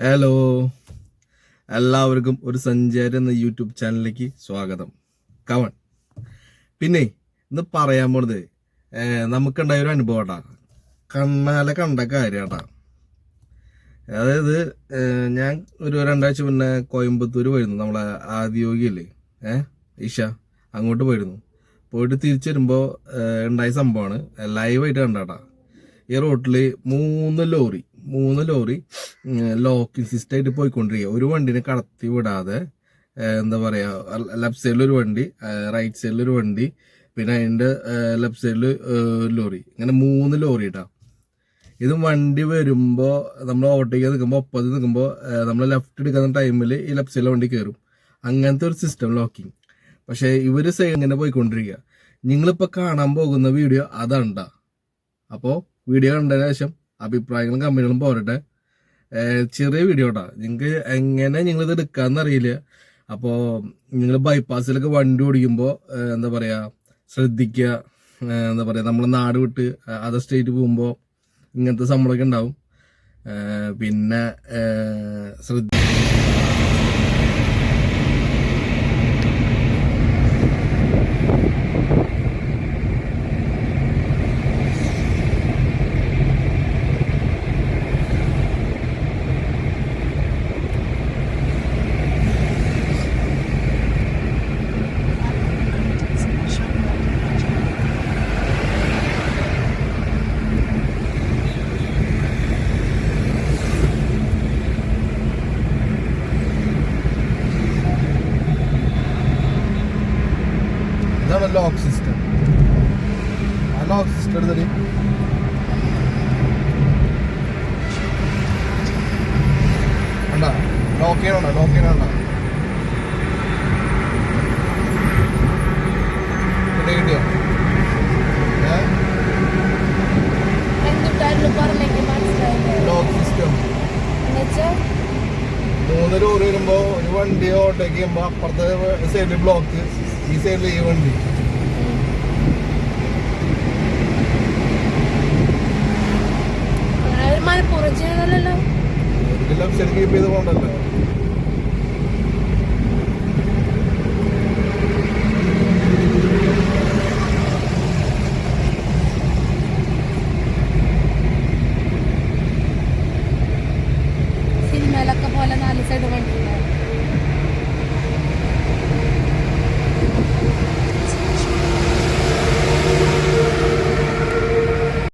Hello എല്ലാവർക്കും ഒരു സഞ്ചാരി എന്ന യൂട്യൂബ് ചാനലിലേക്ക് സ്വാഗതം. കവൺ പിന്നെ ഇന്ന് പറയാൻ പോണത് നമുക്കുണ്ടായ ഒരു അനുഭവട്ടാ കണ്ണാലെ കണ്ട കാര്യാട്ടാ അതായത് ഞാൻ ഒരു രണ്ടാഴ്ച മുന്നേ കോയമ്പത്തൂർ പോയിരുന്നു. നമ്മളെ ആദ്യോഗിയല്ലേ ഏഹ് ഈഷ അങ്ങോട്ട് പോയിരുന്നു. പോയിട്ട് തിരിച്ചു വരുമ്പോൾ ഉണ്ടായ സംഭവമാണ്. ലൈവായിട്ട് കണ്ടാട്ടാ ഈ റോട്ടിൽ മൂന്ന് ലോറി മൂന്ന് ലോറി സിസ്റ്റം ആയിട്ട് പോയിക്കൊണ്ടിരിക്കുക. ഒരു വണ്ടിനെ കടത്തി വിടാതെ എന്താ പറയുക ലെഫ്റ്റ് സൈഡിൽ ഒരു വണ്ടി റൈറ്റ് സൈഡിൽ ഒരു വണ്ടി പിന്നെ അതിന്റെ ലെഫ്റ്റ് സൈഡിൽ ലോറി. ഇങ്ങനെ മൂന്ന് ലോറി ഇട്ടാ ഇത് വണ്ടി വരുമ്പോൾ നമ്മൾ ഓവർടേക്ക് നിൽക്കുമ്പോൾ ഒപ്പത് നിൽക്കുമ്പോൾ നമ്മൾ ലെഫ്റ്റ് എടുക്കുന്ന ടൈമിൽ ഈ ലെഫ്റ്റ് സൈഡിലെ വണ്ടി കയറും അങ്ങനത്തെ ഒരു സിസ്റ്റം ലോക്കിങ് പക്ഷേ ഇവർ സൈഡ് ഇങ്ങനെ പോയിക്കൊണ്ടിരിക്കുക. നിങ്ങളിപ്പോൾ കാണാൻ പോകുന്ന വീഡിയോ അതാണ്ടാ അപ്പോൾ വീഡിയോ കണ്ടതിന് ശേഷം അഭിപ്രായങ്ങളും കമ്പനികളും പോരട്ടെ. ചെറിയ വീഡിയോ കേട്ടോ നിങ്ങൾക്ക് എങ്ങനെ നിങ്ങൾ ഇത് എടുക്കാന്ന് അറിയില്ല. അപ്പോൾ നിങ്ങൾ ബൈപ്പാസിലൊക്കെ വണ്ടി ഓടിക്കുമ്പോൾ എന്താ പറയുക ശ്രദ്ധിക്കുക എന്താ പറയുക നമ്മൾ നാട് വിട്ട് അതർ സ്റ്റേറ്റ് പോകുമ്പോൾ ഇങ്ങനത്തെ സംഭവമൊക്കെ ഉണ്ടാവും. പിന്നെ ശ്രദ്ധ ഇതാണ് ലോക്ക് സിസ്റ്റം ആ ലോക്ക് സിസ്റ്റം എടുത്തിട്ട് വേണ്ട ലോക്ക് ചെയ്യണോ ലോക്ക് ചെയ്യണോ കിട്ടിയ? കിട്ടിയോ ലോക്ക് സിസ്റ്റം മൂന്ന് ലോറി ഒരു വണ്ടിയോട്ടേക്ക് അപ്പുറത്തെ സൈഡിൽ ബ്ലോക്ക് ഈ സൈഡിൽ ഈ വണ്ടി. എല്ലാം ശരിക്കും ഇപ്പം ഇത് പോകണ്ടല്ലോ സിനിമയിലൊക്കെ പോലെ നാല് സൈഡ് വണ്ടി